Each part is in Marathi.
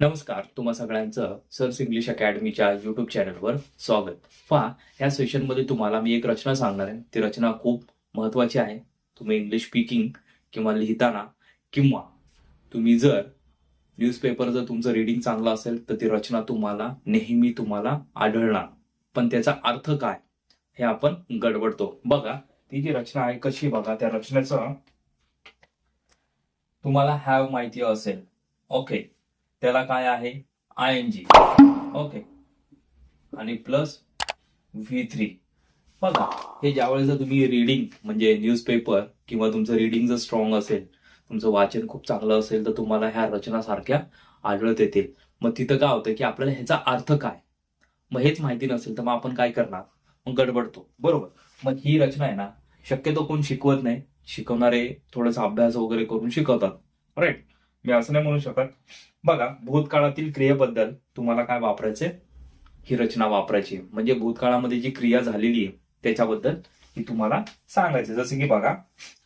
नमस्कार तुम्हा सगळ्यांचं सर्स इंग्लिश अकॅडमीच्या युट्यूब चॅनलवर स्वागत. पहा या सेशनमध्ये तुम्हाला मी एक रचना सांगणार आहे. ती रचना खूप महत्वाची आहे. तुम्ही इंग्लिश स्पीकिंग किंवा लिहिताना किंवा तुम्ही जर न्यूजपेपर जर तुमचं रिडिंग चांगलं असेल तर ती रचना तुम्हाला नेहमी तुम्हाला आढळणार. पण त्याचा अर्थ काय? हे आपण गडबडतो. बघा ती जी रचना आहे कशी बघा त्या रचनेचं तुम्हाला हॅव माहिती असेल. ओके त्याला काय आहे? आय एन जी ओके आणि प्लस व्ही थ्री बघा हे ज्यावेळेस जर तुम्ही रिडिंग म्हणजे न्यूजपेपर किंवा तुमचं रिडिंग जर स्ट्रॉंग असेल तुमचं वाचन खूप चांगलं असेल तर तुम्हाला ह्या रचना सारख्या आढळत येतील. मग तिथं काय होतं की आपल्याला ह्याचा अर्थ काय? मग हेच माहिती नसेल तर मग आपण काय करणार? मग गडबडतो. बरोबर. मग ही रचना आहे ना शक्यतो कोण शिकवत नाही. शिकवणारे थोडासा अभ्यास वगैरे करून शिकवतात. राईट मी असं नाही म्हणू शकत. बघा भूतकाळातील क्रियेबद्दल तुम्हाला काय वापरायचे ही रचना वापरायची म्हणजे भूतकाळामध्ये जी क्रिया झालेली आहे त्याच्याबद्दल ही तुम्हाला सांगायचं जसं की बघा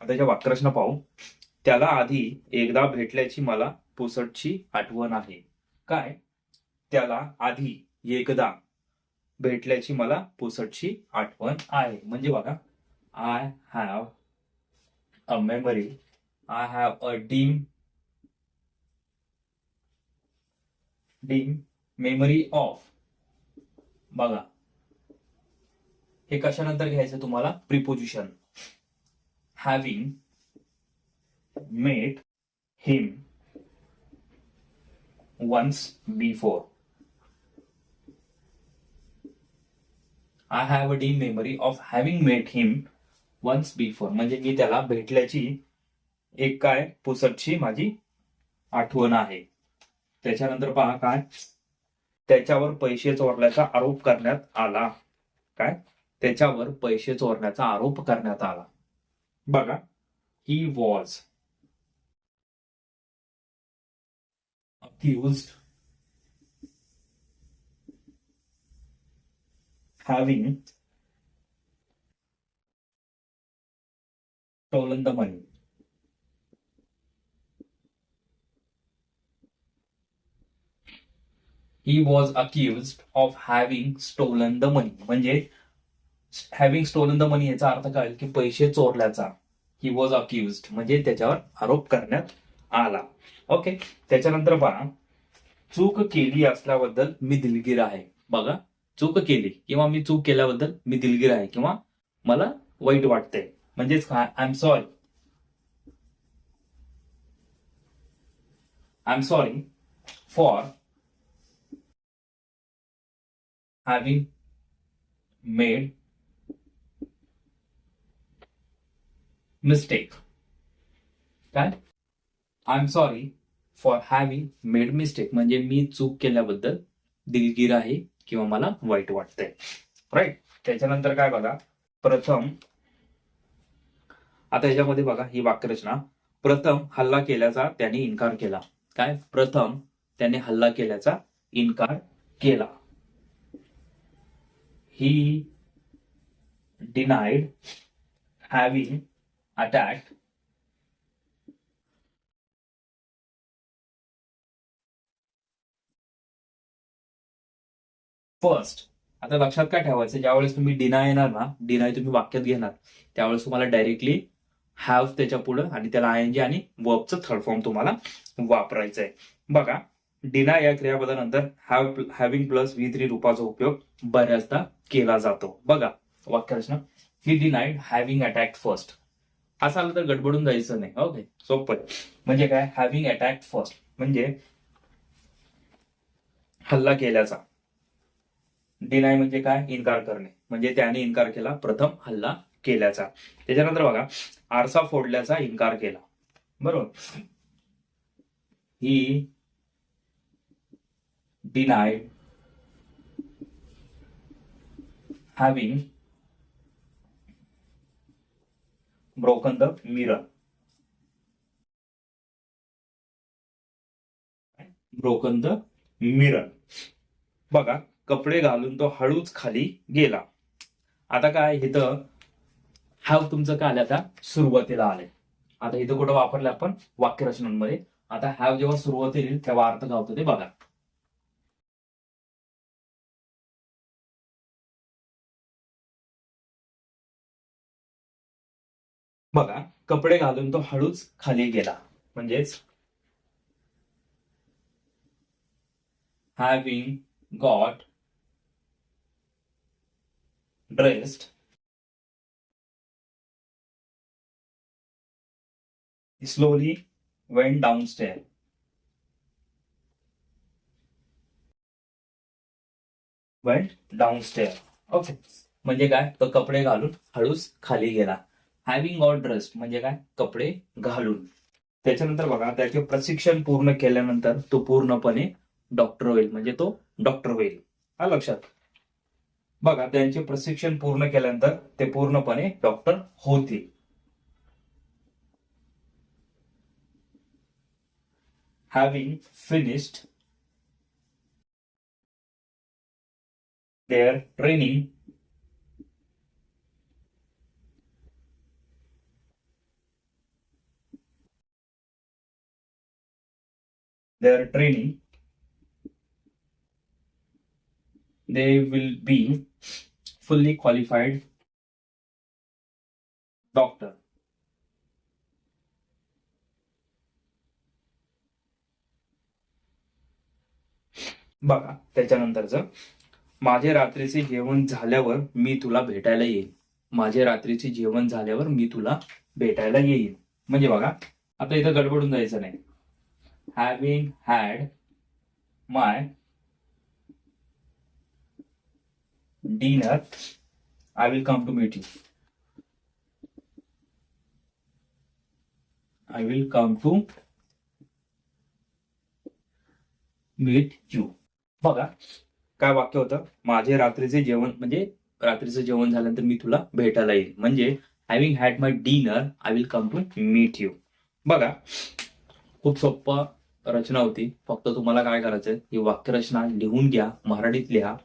आता ज्या वाक्यरचना पाहू. त्याला आधी एकदा भेटल्याची मला पुसटची आठवण आहे. काय? त्याला आधी एकदा भेटल्याची मला पुसटची आठवण आहे. म्हणजे बघा I have a memory I have a dim dim memory of बघा. हे कशानंतर घ्यायचं तुम्हाला? Preposition having met him once before I have a dim memory of having met him once before म्हणजे मी त्याला भेटल्याची एक काय? पुसटची माझी आठवण आहे. त्याच्यानंतर पहा काय? त्याच्यावर पैसे चोरल्याचा आरोप करण्यात आला. काय? त्याच्यावर पैसे चोरण्याचा आरोप करण्यात आला. बघा. He was accuse having stolen the money. He was accused of having stolen the money म्हणजे हॅव्हिंग स्टोलन द मनी याचा अर्थ काय? की पैसे चोरल्याचा. ही वॉज अक्युज्ड म्हणजे त्याच्यावर आरोप करण्यात आला. ओके त्याच्यानंतर पहा. चूक केली असल्याबद्दल मी दिलगीर आहे. बघा. चूक केली किंवा मी चूक केल्याबद्दल मी दिलगीर आहे किंवा मला वाईट वाटते. म्हणजेच काय? I am sorry I am sorry for having made mistake. काय I am sorry for having made mistake म्हणजे मी चूक केल्याबद्दल दिलगीर आहे किंवा मला वाईट वाटतंय. राईट त्याच्यानंतर काय बघा? प्रथम आता याच्यामध्ये बघा ही वाक्यरचना. प्रथम हल्ला केल्याचा त्याने इन्कार केला. काय? प्रथम त्याने हल्ला केल्याचा इन्कार केला. He denied having attacked first आता लक्षात काय ठेवायचं? ज्यावेळेस तुम्ही डिनाय येणार ना डिनाय तुम्ही वाक्यात घेणार त्यावेळेस तुम्हाला डायरेक्टली हॅव त्याच्या पुढं आणि त्याला आय एन जी आणि वर्बचं थर्ड फॉर्म तुम्हाला वापरायचं आहे बघा डिनाय या क्रियापदानंतर have having plus V three रूपाचा उपयोग बऱ्याचदा केला जातो. बघा वाक्यरचना. ही डिनाईड हॅव्हिंग अटॅक फर्स्ट असं आलं तर गडबडून जायचं नाही. ओके सोपं म्हणजे काय? हॅव्हिंग अटॅक फर्स्ट म्हणजे हल्ला केल्याचा. डिनाय म्हणजे काय? इन्कार करणे. म्हणजे त्याने इन्कार केला. प्रथम हल्ला केल्याचा. त्याच्यानंतर बघा आरसा फोडल्याचा इन्कार केला. बरोबर? ही denied having broken the mirror. broken the mirror. बघा कपडे घालून तो हळूच खाली गेला. आता काय इथं हॅव तुमचं काय आलं आता? सुरुवातीला आलंय. आता इथं कुठं वापरलं आपण? वाक्यरचनांमध्ये. आता हॅव जेव्हा सुरुवात येईल तेव्हा अर्थ गावतो ते बघा. बघा कपडे घालून तो हळूच खाली गेला. म्हणजेच having got dressed slowly went downstairs. Down stair okay म्हणजे काय? तो कपडे घालून हळूच खाली गेला. हॅव्हिंग ऑर ड्रेस म्हणजे काय? कपडे घालून. त्याच्यानंतर बघा त्याचे प्रशिक्षण पूर्ण केल्यानंतर तो पूर्णपणे डॉक्टर होईल. म्हणजे तो डॉक्टर होईल. हा लक्षात. बघा त्यांचे प्रशिक्षण पूर्ण केल्यानंतर ते पूर्णपणे डॉक्टर होतील. Having finished their training their training they will be fully qualified doctor. बघा त्याच्यानंतरचं. माझे रात्रीचे जेवण झाल्यावर मी तुला भेटायला येईल माझे रात्रीचे जेवण झाल्यावर मी तुला भेटायला येईल म्हणजे बघा आता इथं गडबडून जायचं नाही. Having had my dinner I will come to meet you I will come to meet you बघा काय वाक्य होतं? माझे रात्रीचे जेवण म्हणजे रात्रीचं जेवण झाल्यानंतर मी तुला भेटायला येईल. म्हणजे having had my dinner I will come to meet you बघा खूप सोप्पा रचना होती. फक्त तुम्हाला काय करायचंय ही वाक्यरचना लिहून घ्या मराठीत लिहा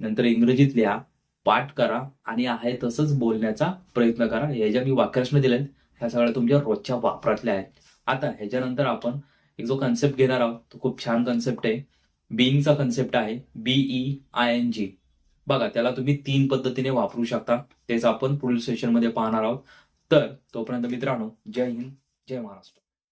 नंतर इंग्रजीत लिहा पाठ करा आणि आहे तसंच बोलण्याचा प्रयत्न करा. ह्या ज्या मी वाक्यरचना दिल्या आहेत, ह्या सगळ्या तुमच्या रोजच्या वापरातल्या आहेत. आता ह्याच्यानंतर आपण एक जो कन्सेप्ट घेणार आहोत तो खूप छान कन्सेप्ट आहे. बिईंगचा कन्सेप्ट आहे. बीई आय एन जी बघा त्याला तुम्ही तीन पद्धतीने वापरू शकता. तेच आपण पुढील सेशनमध्ये पाहणार आहोत. तर तोपर्यंत मित्रांनो जय हिंद जय महाराष्ट्र.